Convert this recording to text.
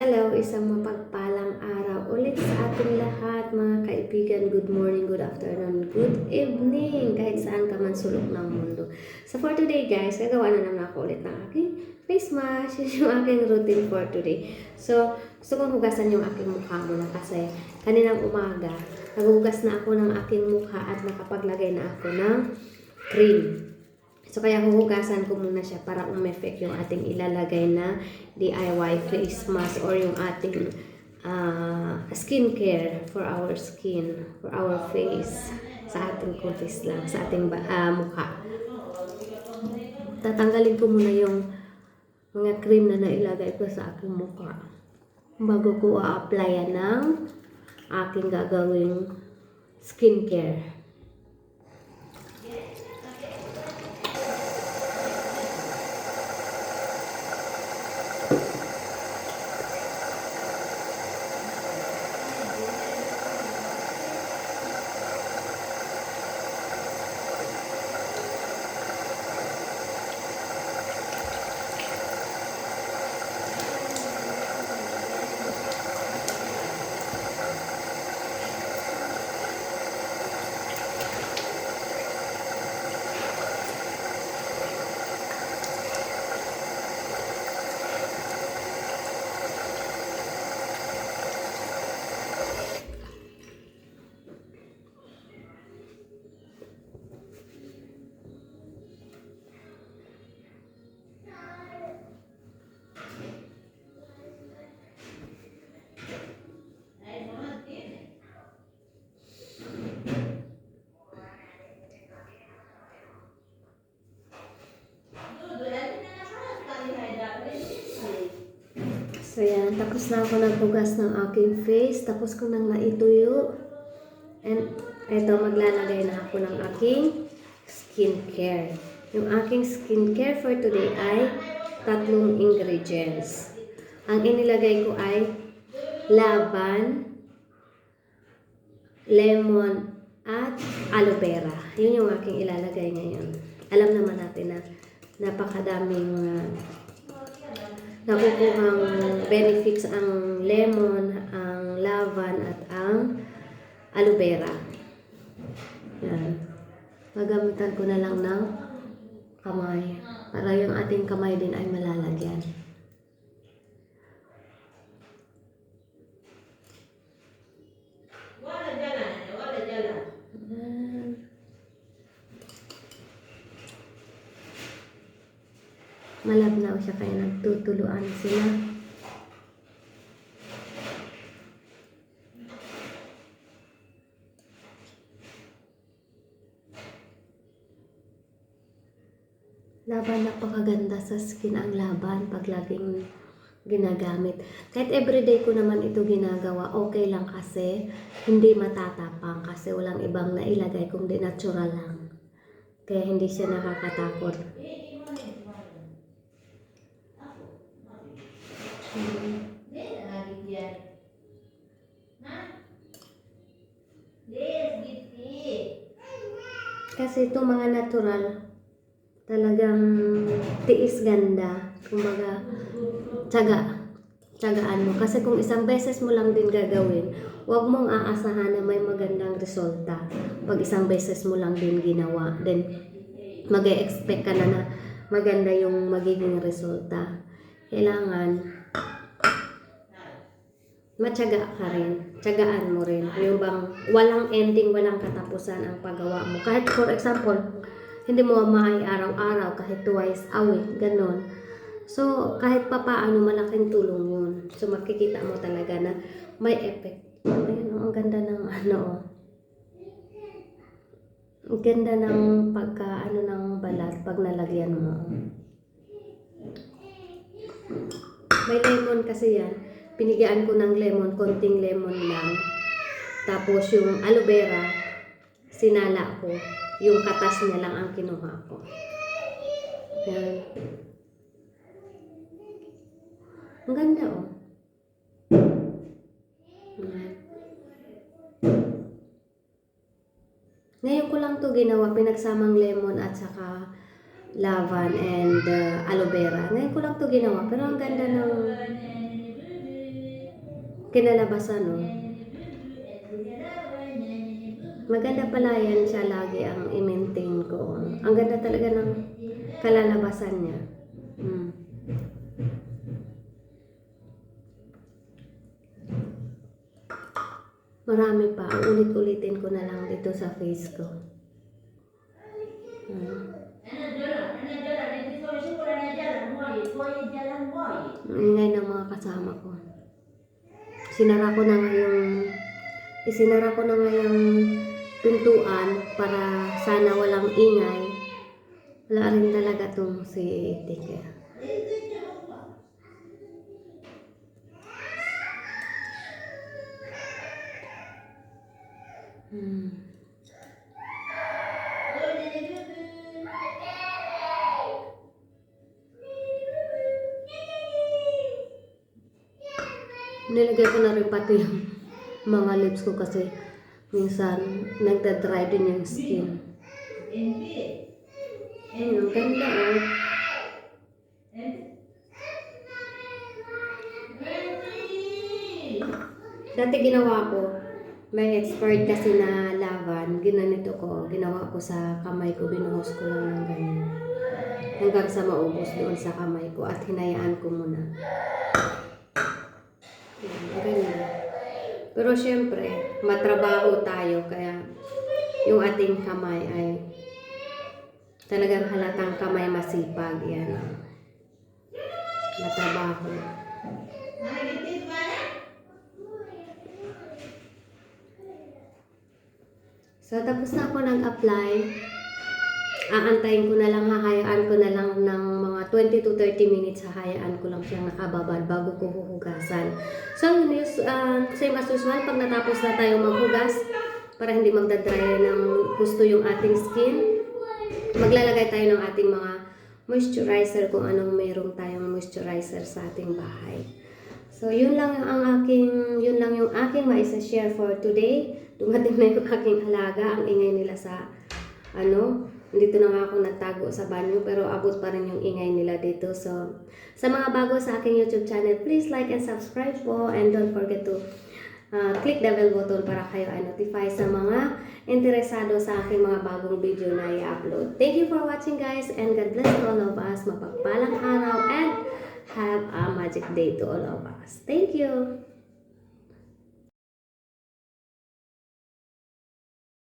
Hello, isang mapagpalang araw ulit sa ating lahat mga kaibigan. Good morning, good afternoon, good evening kahit saan ka man sulok ng mundo. So for today guys, gagawa na naman ako ulit ng aking face mask. Yun yung aking routine for today. So gusto kong hugasan yung aking mukha muna kasi kaninang umaga, naghugas na ako ng aking mukha at nakapaglagay na ako ng cream. So, kaya huhugasan ko muna siya para umeffect yung ating ilalagay na DIY face mask or yung ating uh, skincare for our skin, for our face, sa ating kutis lang, sa ating ah, mukha. Tatanggalin ko muna yung mga cream na nailagay ko sa aking mukha bago ko a-applyan ng aking gagawing skincare. So yan, tapos na ako naghugas ng aking face, tapos ko nang naituyo. And eto, maglalagay na ako ng aking skincare. Yung aking skincare for today ay tatlong ingredients. Ang inilagay ko ay laban, lemon, at aloe vera. Yun yung aking ilalagay ngayon. Alam naman natin na napakadaming uh, nakukuhang benefits ang lemon, ang lavan, at ang aloe vera. Yan. Magamitan ko na lang ng kamay para yung ating kamay din ay malalagyan. Yan. Malabnaw siya kaya nagtutuluan sila. Laban napakaganda sa skin ang laban pag laging ginagamit. Kahit everyday ko naman ito ginagawa, okay lang kasi hindi matatapang kasi walang ibang nailagay kundi natural lang. Kaya hindi siya nakakatakot. Kasi itong mga natural, talagang tiis ganda. Kumbaga, tsaga. Tsagaan mo. Kasi kung isang beses mo lang din gagawin, huwag mong aasahan na may magandang resulta. Pag isang beses mo lang din ginawa, then mag expect ka na na maganda yung magiging resulta. Kailangan matyaga ka rin. Tyagaan mo rin. Yung bang walang ending, walang katapusan ang paggawa mo. Kahit for example, hindi mo maay araw-araw, kahit twice a week, ganon. So, kahit pa paano, malaking tulong yun. So, makikita mo talaga na may effect. Ayun, oh, ang ganda ng ano, oh. Ang ganda ng pagka, ano ng balat pag nalagyan mo. May lemon kasi yan. Pinigyan ko ng lemon, konting lemon lang. Tapos yung aloe vera, sinala ko. Yung katas niya lang ang kinuha ko. Yan. Ang ganda oh. Ngayon ko lang to ginawa, pinagsamang lemon at saka lavan and uh, aloe vera. Ngayon ko lang to ginawa, pero ang ganda ng kinalabasan, no? Maganda pala yan siya lagi ang i-maintain ko. Ang ganda talaga ng kalalabasan niya. Mm. Marami pa. Ulit-ulitin ko na lang dito sa face ko. Mm. Ang ingay ng mga kasama ko. Sinara ko na ngayong isinara ko na ngayong pintuan para sana walang ingay. Wala rin talaga tong si Tike. Nilagay ko na rin pati yung mga lips ko kasi minsan nagda-dry din yung skin. Ayun, ang ganda oh. Dati ginawa ko, may expired kasi na laban, ginanito ko, ginawa ko sa kamay ko, binuhos ko lang ng ganyan. Hanggang sa maubos doon sa kamay ko at hinayaan ko muna. Ganyan. Pero syempre, matrabaho tayo kaya yung ating kamay ay talagang halatang kamay masipag. Yan. ah. Matrabaho. So, tapos na ako nag-apply. Aantayin ko na lang, hahayaan ko na lang ng mga 20 to 30 minutes, hahayaan ko lang siyang nakababad bago ko huhugasan. So, yun is, uh, same as usual, pag natapos na tayo maghugas, para hindi magdadry ng gusto yung ating skin, maglalagay tayo ng ating mga moisturizer kung anong mayroong tayong moisturizer sa ating bahay. So, yun lang ang aking, yun lang yung aking maisa-share for today. Dumating na yung aking alaga, ang ingay nila sa, ano, dito na nga ako nagtago sa banyo, pero abot pa rin yung ingay nila dito. So, sa mga bago sa aking YouTube channel, please like and subscribe po, and don't forget to uh, click the bell button para kayo ay notify sa mga interesado sa aking mga bagong video na i-upload. Thank you for watching guys, and God bless all of us. Mapagpalang araw, and have a magic day to all of us. Thank you!